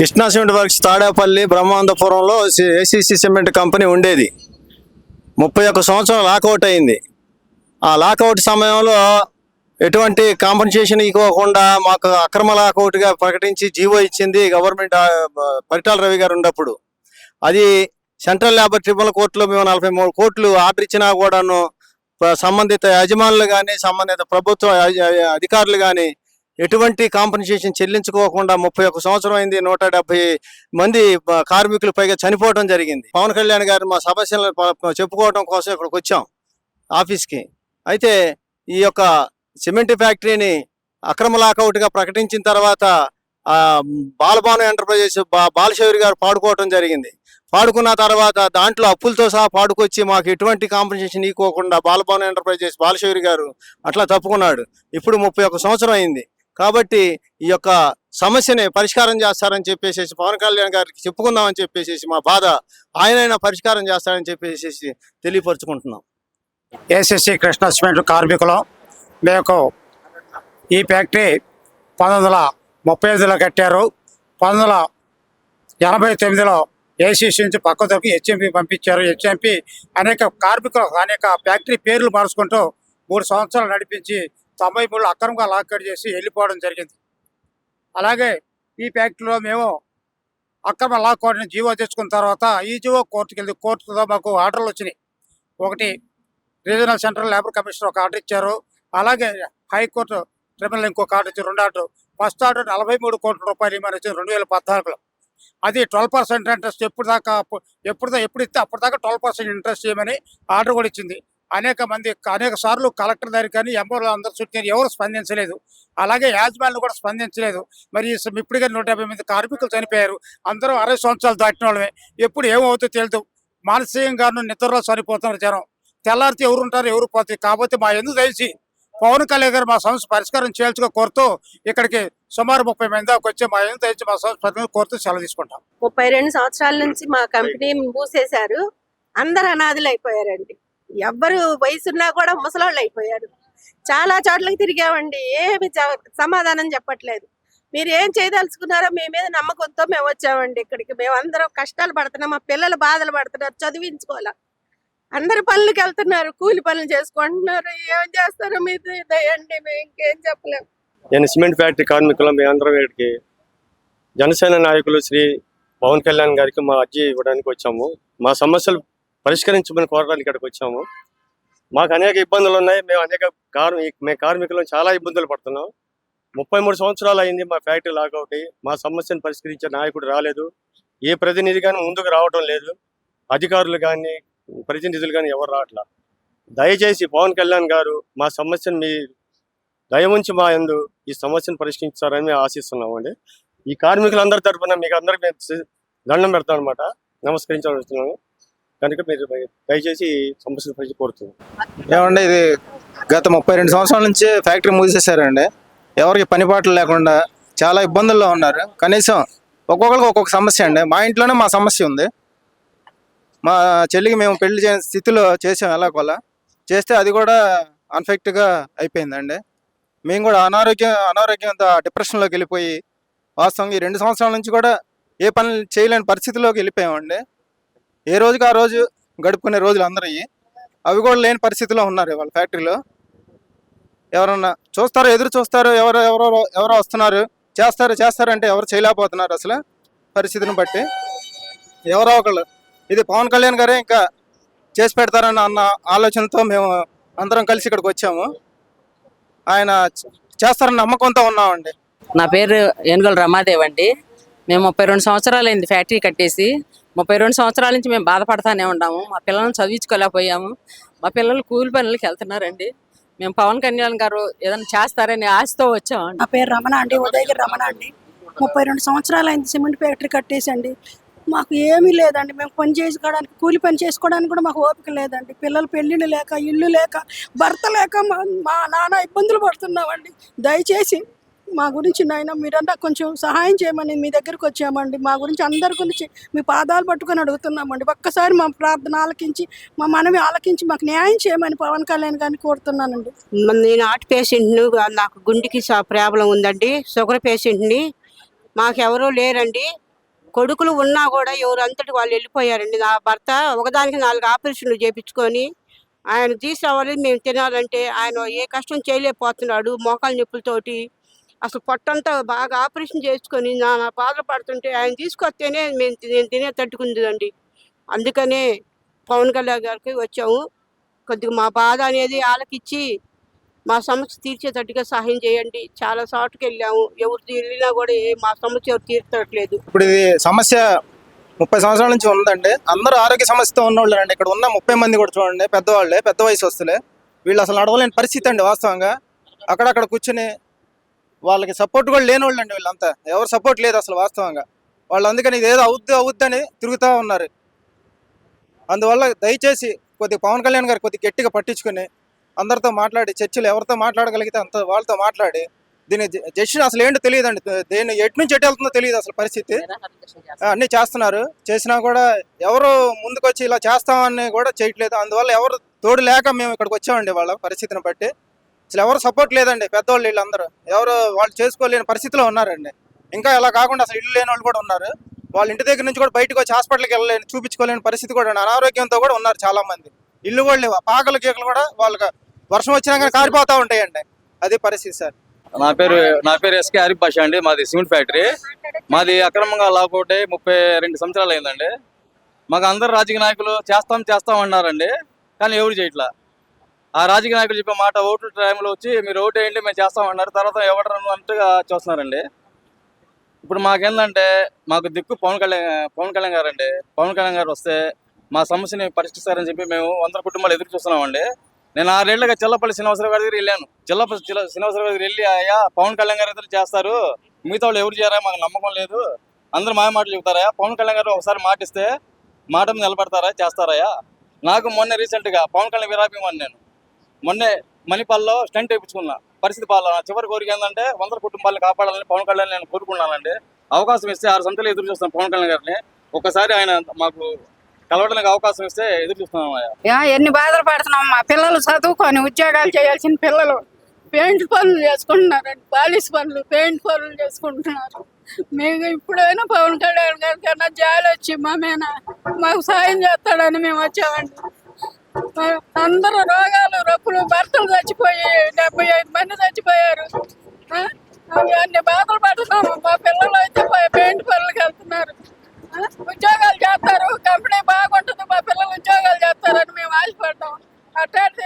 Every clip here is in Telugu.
కృష్ణా సిమెంట్ వర్క్స్ తాడేపల్లి బ్రహ్మాంతపురంలో ఏసీసీ సిమెంట్ కంపెనీ ఉండేది. ముప్పై ఒక్క సంవత్సరం లాకౌట్ అయింది. ఆ లాకౌట్ సమయంలో ఎటువంటి కాంపన్సేషన్ ఇవ్వకుండా మాకు అక్రమ లాకౌట్గా ప్రకటించి జీవో ఇచ్చింది గవర్నమెంట్ పరిటాల రవి గారు ఉన్నప్పుడు. అది సెంట్రల్ లేబర్ ట్రిబ్యునల్ కోర్టులో మేము నలభై మూడు కోట్లు ఆర్డర్ ఇచ్చినా కూడాను సంబంధిత యజమానులు కానీ సంబంధిత ప్రభుత్వ అధికారులు కానీ ఎటువంటి కాంపెన్సేషన్ చెల్లించుకోకుండా ముప్పై ఒక్క సంవత్సరం అయింది నూట డెబ్బై మంది కార్మికులు పైగా చనిపోవడం జరిగింది. పవన్ కళ్యాణ్ గారు మా సమస్యలను చెప్పుకోవడం కోసం ఇక్కడికి వచ్చాం ఆఫీస్కి. అయితే ఈ యొక్క సిమెంట్ ఫ్యాక్టరీని అక్రమ లాకౌట్గా ప్రకటించిన తర్వాత బాలభాను ఎంటర్ప్రైజెస్ బా- బాలశౌరి గారు పాడుకోవటం జరిగింది. పాడుకున్న తర్వాత దాంట్లో అప్పులతో సహా పాడుకొచ్చి మాకు ఎటువంటి కాంపెన్సేషన్ ఇవ్వకుండా బాలభాను ఎంటర్ప్రైజెస్ బాలశౌరి గారు అట్లా తప్పుకున్నాడు. ఇప్పుడు ముప్పై సంవత్సరం అయింది. కాబట్టి ఈ యొక్క సమస్యని పరిష్కారం చేస్తారని చెప్పేసి పవన్ కళ్యాణ్ గారికి చెప్పుకుందామని చెప్పేసి మా బాధ ఆయనైనా పరిష్కారం చేస్తారని చెప్పేసి తెలియపరుచుకుంటున్నాం. ఏసీసీ కృష్ణ సిమెంట్ కార్మికులం. మేము ఈ ఫ్యాక్టరీ పంతొమ్మిది వందల ముప్పై ఐదులో కట్టారు. పంతొమ్మిది వందల ఎనభై తొమ్మిదిలో ఏసీసీ నుంచి పక్క దొరికి హెచ్ఎంపీ పంపించారు. హెచ్ఎంపీ అనేక కార్మికులు అనేక ఫ్యాక్టరీ పేర్లు మార్చుకుంటూ మూడు సంవత్సరాలు నడిపించి తొంభై మూడు అక్రమంగా లాక్కడి చేసి వెళ్ళిపోవడం జరిగింది. అలాగే ఈ ఫ్యాక్టరీలో మేము అక్రమ లాక్కోడిని జీవో తెచ్చుకున్న తర్వాత ఈ జీవో కోర్టుకి వెళ్ళి కోర్టుతో మాకు ఆర్డర్లు వచ్చినాయి. ఒకటి రీజనల్ సెంట్రల్ లేబర్ కమిషనర్ ఒక ఆర్డర్ ఇచ్చారు. అలాగే హైకోర్టు ట్రిబ్యునల్ ఇంకొక ఆర్డర్ ఇచ్చి రెండు ఆర్డర్ ఫస్ట్ ఆర్డర్ నలభై మూడు కోట్ల రూపాయలు ఇవ్వమని వచ్చింది రెండు వేల పద్నాలుగులో. అది ట్వెల్వ్ పర్సెంట్ ఇంట్రెస్ట్ ఎప్పుడు దాకా ఎప్పుడు ఎప్పుడు ఇస్తే అప్పటిదాకా ట్వెల్వ్ పర్సెంట్ ఇంట్రెస్ట్ చేయమని ఆర్డర్ కూడా ఇచ్చింది. అనేక మంది అనేక సార్లు కలెక్టర్ దగ్గర కానీ ఎంఓలు అందరు చుట్టారు ఎవరు స్పందించలేదు. అలాగే యాజమాన్లు కూడా స్పందించలేదు. మరి ఈ ఇప్పటికే నూట యాభై మంది కార్మికులు చనిపోయారు. అందరూ అరవై సంవత్సరాలు దాటిన వాళ్ళమే. ఎప్పుడు ఏమవుతుందో తెలియదు మానసికంగాను నిద్రలో చనిపోతున్నారు జనం. తెల్లారితే ఎవరు ఉంటారు ఎవరు పోతారు కాకపోతే మా ఎందుకు తెలిసి పవన్ కళ్యాణ్ గారు మా సమస్య పరిష్కారం చేయాల్సిగా కోరుతూ ఇక్కడికి సుమారు ముప్పై మంది దాకా వచ్చి మా ఎందుకు తెలిసి మా సమస్య కోరుతూ సెలవు తీసుకుంటాం. ముప్పై రెండు సంవత్సరాల నుంచి మా కంపెనీ మూసేశారు. అందరు అనాథులు అయిపోయారండి ఎవ్వరు వయసున్నా కూడా ముసలాళ్ళు అయిపోయారు. చాలా చోట్లకి తిరిగామండి. ఏమి సమాధానం చెప్పట్లేదు. మీరు ఏం చేయదలుచుకున్నారో మీ మీద నమ్మకంతో మేము వచ్చామండి ఇక్కడికి. మేము అందరం కష్టాలు పడుతున్నాం. మా పిల్లలు బాధలు పడుతున్నారు. చదివించుకోవాలా. అందరు పనులకు వెళ్తున్నారు. కూలి పనులు చేసుకుంటున్నారు. ఏం చేస్తారో మీరు దయండి. మేము ఇంకేం చెప్పలేము నేను సిమెంట్ ఫ్యాక్టరీ కార్మికులం. మీ అందరం వీడికి జనసేన నాయకులు శ్రీ పవన్ కళ్యాణ్ గారికి మా అర్జీ ఇవ్వడానికి వచ్చాము. మా సమస్యలు పరిష్కరించమని కోరడానికి ఇక్కడికి వచ్చాము. మాకు అనేక ఇబ్బందులు ఉన్నాయి. మేము అనేక కార్మి మేము కార్మికులు చాలా ఇబ్బందులు పడుతున్నాం. ముప్పై మూడు సంవత్సరాలు అయింది మా ఫ్యాక్టరీ లాగౌట్ మా సమస్యను పరిష్కరించే నాయకుడు రాలేదు. ఏ ప్రతినిధి కానీ ముందుకు రావడం లేదు. అధికారులు కానీ ప్రతినిధులు కానీ ఎవరు రావట్లా. దయచేసి పవన్ కళ్యాణ్ గారు మా సమస్యను మీ దయ ఉంచి మా యందు ఈ సమస్యను పరిష్కరించారని మేము ఆశిస్తున్నామండి ఈ కార్మికులందరి తరఫున మీకు అందరికి మేము దండం పెడతాం అనమాట నమస్కరించాలనుస్తున్నాము కనుక మీరు దయచేసి ఈ పరిచి కోరుతున్నాం. ఏమండి ఇది గత ముప్పై రెండు సంవత్సరాల నుంచి ఫ్యాక్టరీ మూసేశారండి. ఎవరికి పనిపాట్లు లేకుండా చాలా ఇబ్బందుల్లో ఉన్నారు. కనీసం ఒక్కొక్కరికి ఒక్కొక్క సమస్య అండి. మా ఇంట్లోనే మా సమస్య ఉంది. మా చెల్లికి మేము పెళ్ళి చేయని స్థితిలో చేసాం ఎలాగోలా. చేస్తే అది కూడా అన్ఫెక్ట్గా అయిపోయిందండి. మేము కూడా అనారోగ్యం అనారోగ్యంతో డిప్రెషన్లోకి వెళ్ళిపోయి వాస్తవంగా ఈ రెండు సంవత్సరాల నుంచి కూడా ఏ పనులు చేయలేని పరిస్థితిలోకి వెళ్ళిపోయామండి. ఏ రోజుకి ఆ రోజు గడుపుకునే రోజులు అందరూ అవి కూడా లేని పరిస్థితిలో ఉన్నారు వాళ్ళ ఫ్యాక్టరీలో. ఎవరన్నా చూస్తారో ఎదురు చూస్తారు ఎవరు ఎవరో ఎవరో వస్తున్నారు చేస్తారు చేస్తారు అంటే ఎవరు చేయలేకపోతున్నారు అసలు పరిస్థితిని బట్టి. ఎవరో ఒకళ్ళు. ఇది పవన్ కళ్యాణ్ గారే ఇంకా చేసి పెడతారన్న అన్న ఆలోచనతో మేము అందరం కలిసి ఇక్కడికి వచ్చాము. ఆయన చేస్తారని చేస్తారన్న నమ్మకంతో ఉన్నామండి. నా పేరు ఏనుగల రమాదేవ్ అండి. మేము ముప్పై రెండు సంవత్సరాలైంది ఫ్యాక్టరీ కట్టేసి. ముప్పై రెండు సంవత్సరాల నుంచి మేము బాధపడతానే ఉన్నాము మా పిల్లల్ని చదివించుకోలేకపోయాము. మా పిల్లలు కూలి పనులకి వెళ్తున్నారండి. మేము పవన్ కళ్యాణ్ గారు ఏదైనా చేస్తారని ఆశతో వచ్చామండి నా పేరు రమణ అండి. ఉదయగిరి రమణ అండి. ముప్పై రెండు సంవత్సరాలు అయింది సిమెంట్ ఫ్యాక్టరీ కట్టేసండి. మాకు ఏమీ లేదండి. మేము పని చేసుకోవడానికి కూలి పని చేసుకోవడానికి కూడా మాకు ఓపిక లేదండి. పిల్లలు పెళ్ళిళ్ళు లేక ఇల్లు లేక భర్త లేక మా మా నాన్న ఇబ్బందులు పడుతున్నామండి. దయచేసి మా గురించి నాయన మీరంతా కొంచెం సహాయం చేయమని మీ దగ్గరికి వచ్చామండి. మా గురించి అందరి గురించి మీ పాదాలు పట్టుకొని అడుగుతున్నామండి. ఒక్కసారి మా ప్రార్థన ఆలకించి మా మనవి ఆలకించి మాకు న్యాయం చేయమని పవన్ కళ్యాణ్ గారిని కోరుతున్నానండి. నేను హార్ట్ పేషెంట్ను నాకు గుండెకి ప్రాబ్లం ఉందండి. షుగర్ పేషెంట్ని మాకెవరూ లేరండి. కొడుకులు ఉన్నా కూడా ఎవరు అంతటి వాళ్ళు వెళ్ళిపోయారండి. నా భర్త ఒకదానికి నాలుగు ఆపరేషన్లు చేపించుకొని ఆయన తీసుకురావాలి మేము తినాలంటే ఆయన ఏ కష్టం చేయలేకపోతున్నాడు. మోకాలు నొప్పులతోటి అసలు పొట్టంతా బాగా ఆపరేషన్ చేసుకొని నా బాధలు పడుతుంటే ఆయన తీసుకొస్తేనే మేము నేను తినే తట్టుకుందండి అందుకనే పవన్ కళ్యాణ్ గారికి వచ్చాము. కొద్దిగా మా బాధ అనేది ఆలకిచ్చి మా సమస్య తీర్చేటట్టుగా సహాయం చేయండి. చాలా చోటుకి వెళ్ళాము. ఎవరు వెళ్ళినా కూడా మా సమస్య ఎవరు తీర్చట్లేదు. ఇప్పుడు ఇది సమస్య ముప్పై సంవత్సరాల నుంచి ఉందండి. అందరూ ఆరోగ్య సమస్యతో ఉన్నవాళ్ళండి ఇక్కడ ఉన్న ముప్పై మంది కూడా చూడండి. పెద్దవాళ్ళే పెద్ద వయసు వస్తులే. వీళ్ళు అసలు నడవలేని పరిస్థితి అండి వాస్తవంగా. అక్కడక్కడ కూర్చుని వాళ్ళకి సపోర్ట్ కూడా లేని వాళ్ళు అండి వీళ్ళంతా. ఎవరు సపోర్ట్ లేదు అసలు వాస్తవంగా. వాళ్ళు అందుకని ఇది ఏదో అవుద్ది అవుద్దని తిరుగుతూ ఉన్నారు. అందువల్ల దయచేసి కొద్దిగా పవన్ కళ్యాణ్ గారు కొద్దిగా గట్టిగా పట్టించుకుని అందరితో మాట్లాడి చర్చలు ఎవరితో మాట్లాడగలిగితే అంత వాళ్ళతో మాట్లాడి దీని జడ్జి అసలు ఏంటో తెలియదండి. దీన్ని ఎటు నుంచి ఎటు వెళ్తుందో తెలియదు అసలు పరిస్థితి. అన్నీ అన్ని చేస్తున్నారు. చేసినా కూడా ఎవరు ముందుకొచ్చి ఇలా చేస్తామని కూడా చేయట్లేదు. అందువల్ల ఎవరు తోడు లేక మేము ఇక్కడికి వచ్చామండి వాళ్ళ పరిస్థితిని బట్టి. అసలు ఎవరు సపోర్ట్ లేదండి పెద్దవాళ్ళు వీళ్ళందరూ. ఎవరు వాళ్ళు చేసుకోలేని పరిస్థితిలో ఉన్నారండి. ఇంకా ఇలా కాకుండా అసలు ఇల్లు లేని వాళ్ళు కూడా ఉన్నారు. వాళ్ళ ఇంటి దగ్గర నుంచి కూడా బయటకు వచ్చి హాస్పిటల్కి వెళ్ళలేని చూపించుకోలేని పరిస్థితి కూడా అనారోగ్యంతో కూడా ఉన్నారు చాలా మంది ఇల్లు కూడా లేవు. పాకలు గీకలు కూడా వాళ్ళకి వర్షం వచ్చినా కానీ కారిపోతూ ఉంటాయండి. అదే పరిస్థితి సార్. నా పేరు నా పేరు ఎస్కే హరి భాష అండి. మాది సిమెంట్ ఫ్యాక్టరీ. మాది అక్రమంగా లాకౌట్ అయ్యి ముప్పై రెండు సంవత్సరాలు అయిందండి. మాకు అందరు రాజకీయ నాయకులు చేస్తాం చేస్తాం అన్నారండి. కానీ ఎవరు చేయట్లా? ఆ రాజకీయ నాయకులు చెప్పే మాట ఓట్ల టైంలో వచ్చి మీరు ఓటు వేయండి మేము చేస్తాం అన్నారు. తర్వాత ఎవరు అన్నట్టుగా చూస్తున్నారండి? ఇప్పుడు మాకేందంటే మాకు దిక్కు పవన్ కళ్యాణ్ పవన్ కళ్యాణ్ గారు అండి పవన్ కళ్యాణ్ గారు వస్తే మా సమస్యని పరిష్కరిస్తారని చెప్పి మేము వందల కుటుంబాలు ఎదురు చూస్తున్నామండి. నేను ఆరేళ్ళుగా చిల్లపల్లి శ్రీనివాసరావు గారి దగ్గర వెళ్ళాను. చిల్లపల్లి చిల్ల శ్రీనివాసరావు గారి దగ్గర వెళ్ళి అయ్యా పవన్ కళ్యాణ్ గారు ఇద్దరు చేస్తారు. మిగతా వాళ్ళు ఎవరు చేయరా? మాకు నమ్మకం లేదు. అందరూ మాయ మాటలు చెబుతారా? పవన్ కళ్యాణ్ గారు ఒకసారి మాట ఇస్తే మాట మీద నిలబడతారా? చేస్తారయ్యా నాకు మొన్న రీసెంట్గా పవన్ కళ్యాణ్ విరాపిమని నేను. మొన్నే మణిపాల్లో స్టంట్ వేయించుకున్నా. పరిస్థితి పాలన. చివరి కోరిక ఏంటంటే వందల కుటుంబాలను కాపాడాలని పవన్ కళ్యాణ్ నేను కోరుకున్నానండి. అవకాశం ఇస్తే ఆరు సంతలు ఎదురు చూస్తాను పవన్ కళ్యాణ్ గారిని. ఒకసారి ఆయన మాకు కలవడానికి అవకాశం ఇస్తే ఎదురు చూస్తున్నాం అయ్యా ఎన్ని బాధలు పడుతున్నాం. మా పిల్లలు చదువుకొని ఉద్యోగాలు చేయాల్సిన పిల్లలు పెయింట్ పనులు చేసుకుంటున్నారండి. పాలిష్ పనులు పెయింట్ పనులు చేసుకుంటున్నారు. మేము ఇప్పుడైనా పవన్ కళ్యాణ్ గారి కన్నా జాలి వచ్చి మా మీద మాకు సాయం చేస్తాడని మేము వచ్చామండి. అందరూ రోగాలు రొప్పులు భర్తలు చచ్చిపోయి డెబ్బై ఐదు మంది చచ్చిపోయారు. ఆ? అన్ని బాధలు పడుతున్నాము. మా పిల్లలు అయితే పెయింట్ పనులకు వెళ్తున్నారు. ఉద్యోగాలు చేస్తారు. కంపెనీ బాగుంటుంది. మా పిల్లలు ఉద్యోగాలు చేస్తారని మేము ఆశపడ్డాం. అట్లాంటి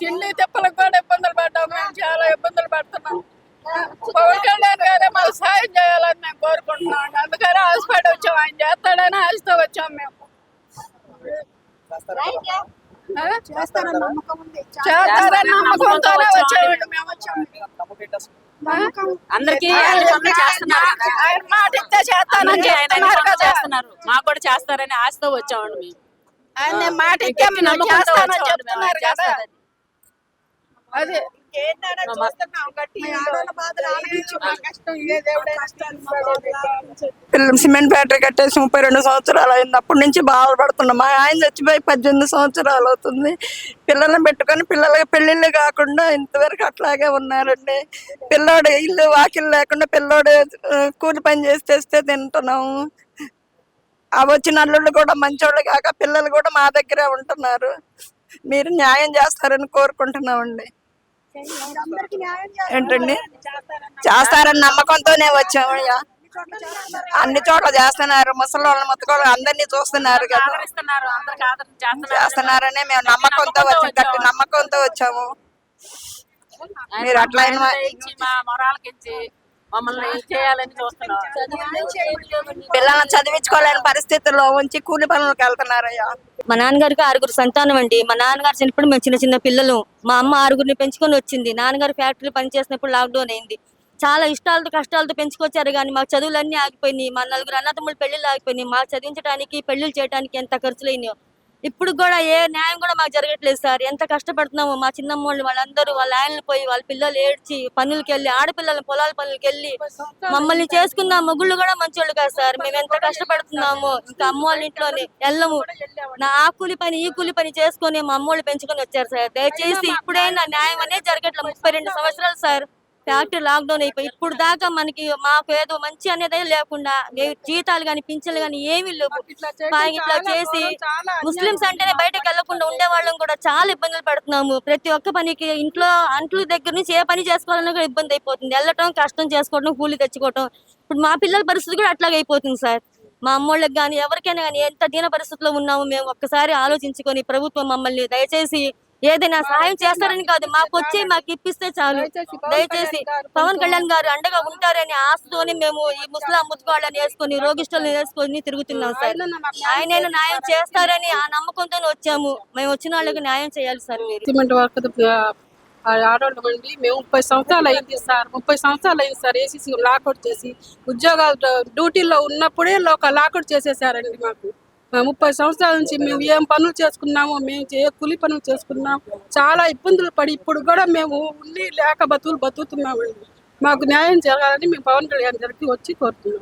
తిండి తిప్పలకు కూడా ఇబ్బందులు పడ్డాము మేము చాలా ఇబ్బందులు పడుతున్నాం ఆ? పవన్ కళ్యాణ్ గారే మాకు సాయం చేయాలని మేము కోరుకుంటున్నాం అందుకని హాస్పిటల్ వచ్చాం ఆయన చేస్తాడని ఆశతో వచ్చాం మేము ఆ? చేస్తారని నమ్మకంతోనే వచ్చామండి మేము వచ్చాము ఆ? అందరికీ ఆయన పనులు చేస్తున్నారు మాట ఇస్తే చేస్తానని మాకు కూడా చేస్తారని ఆశతో వచ్చామండి మేము. ఆయన మాట ఇస్తే చేస్తానని. చెప్తున్నారు కదా. అదే. సిమెంట్ ఫ్యాక్టరీ కట్టేసి ముప్పై రెండు సంవత్సరాలు అయింది. అప్పటి నుంచి బాధపడుతున్నాం. మా ఆయన చచ్చిపోయి పద్దెనిమిది సంవత్సరాలు అవుతుంది. పిల్లల్ని పెట్టుకొని పిల్లలకి పెళ్ళిళ్ళు కాకుండా ఇంతవరకు అట్లాగే ఉన్నారండి. పిల్లోడు ఇల్లు వాకిలు లేకుండా పిల్లోడు కూలి పని చేసి తెస్తే తింటున్నాము ఆ వచ్చిన అల్లుళ్ళు కూడా మంచోళ్ళు కాక పిల్లలు కూడా మా దగ్గరే ఉంటున్నారు. మీరు న్యాయం చేస్తారని కోరుకుంటున్నామండి. ఏంటండి? చేస్తారని నమ్మకంతోనే వచ్చాము. అన్ని చోట్ల చేస్తున్నారు ముసలి వాళ్ళని ముత్తకోళ్ళు అందరినీ చూస్తున్నారు కదా. చేస్తున్నారనే మేము నమ్మకంతో వచ్చాము. గట్టి నమ్మకంతో వచ్చాము. మీరు అట్లా పిల్లల్ని చదివించుకోలేని పరిస్థితుల్లో ఉంచి కూలి పనులకు వెళ్తున్నారయ్యా మా నాన్నగారికి ఆరుగురు సంతానం అండి. మా నాన్నగారు చిన్నప్పుడు మేము చిన్న చిన్న పిల్లలు. మా అమ్మ ఆరుగురిని పెంచుకొని వచ్చింది. నాన్నగారు ఫ్యాక్టరీ పని చేసినప్పుడు లాక్డౌన్ అయింది. చాలా ఇష్టాలతో కష్టాలతో పెంచుకొచ్చారు కానీ మాకు చదువులన్నీ ఆగిపోయినాయి. మా నలుగురు అన్నదమ్ములు పెళ్ళిళ్ళు ఆగిపోయినాయి. మాకు చదివించడానికి పెళ్ళిళ్ళు చేయడానికి ఎంత ఖర్చులైనాయో. ఇప్పుడు కూడా ఏ న్యాయం కూడా మాకు జరగట్లేదు సార్. ఎంత కష్టపడుతున్నామో మా చిన్నమ్మోళ్ళు వాళ్ళందరూ వాళ్ళ ఆయనలు పోయి వాళ్ళ పిల్లలు ఏడ్చి పనులకి వెళ్ళి ఆడపిల్లలు పొలాల పనులకి వెళ్ళి మమ్మల్ని చేసుకున్న మొగుళ్ళు కూడా మంచోళ్ళు కాదు సార్. మేము ఎంత కష్టపడుతున్నాము ఇంకా అమ్మ ఇంట్లోనే వెళ్ళము నా ఆ కూలి పని ఈ కూలి పని చేసుకొని మా అమ్మోళ్ళు పెంచుకొని వచ్చారు సార్. దయచేసి ఇప్పుడైనా న్యాయం అనేది జరగట్లేదు ముప్పై రెండు సంవత్సరాలు సార్. ఫ్యాక్టరీ లాక్డౌన్ అయిపోయి ఇప్పుడు దాకా మనకి మాకు ఏదో మంచి అనేది లేకుండా జీతాలు కానీ పింఛన్లు కానీ ఏమీ లేవు. ఇట్లా చేసి ముస్లిమ్స్ అంటేనే బయటకు వెళ్ళకుండా ఉండే వాళ్ళం కూడా చాలా ఇబ్బందులు పడుతున్నాము. ప్రతి ఒక్క పనికి ఇంట్లో అంట్లు దగ్గర నుంచి ఏ పని చేసుకోవాలన్నా కూడా ఇబ్బంది అయిపోతుంది. వెళ్ళటం కష్టం చేసుకోవడం కూలి తెచ్చుకోవటం. ఇప్పుడు మా పిల్లల పరిస్థితి కూడా అట్లాగే అయిపోతుంది సార్. మా అమ్మోళ్ళకి కానీ ఎవరికైనా కానీ ఎంత దీన పరిస్థితిలో ఉన్నాము మేము ఒక్కసారి ఆలోచించుకొని ప్రభుత్వం మమ్మల్ని దయచేసి ఏదైనా సహాయం చేస్తారని కాదు మాకు వచ్చి మాకు ఇప్పిస్తే చాలు. దయచేసి పవన్ కళ్యాణ్ గారు అండగా ఉంటారని ఆశతోని మేము ఈ ముస్లాం ముత్తుకోవాలని వేసుకొని రోగిష్టాలను వేసుకొని తిరుగుతున్నాం సార్. ఆయన న్యాయం చేస్తారని ఆ నమ్మకంతో వచ్చాము. మేము వచ్చిన వాళ్ళకి న్యాయం చేయాలి సార్ మీరు. ఆడవాళ్ళం అండి మేము ముప్పై సంవత్సరాలు అయింది సార్. ముప్పై సంవత్సరాలు అయింది సార్ ఏసీసీ లాకౌట్ చేసి ఉద్యోగాలు డ్యూటీలో ఉన్నప్పుడే ఒక లాకౌట్ చేసేసారండి మాకు. ముప్పై సంవత్సరాల నుంచి మేము ఏం పనులు చేసుకున్నామో మేము ఏ కూలి పనులు చేసుకున్నాం. చాలా ఇబ్బందులు పడి ఇప్పుడు కూడా మేము ఉండి లేక బతుకులు బతుకుతున్నామండి. మాకు న్యాయం జరగాలని మేము పవన్ కళ్యాణ్ గారికి వచ్చి కోరుతున్నాం.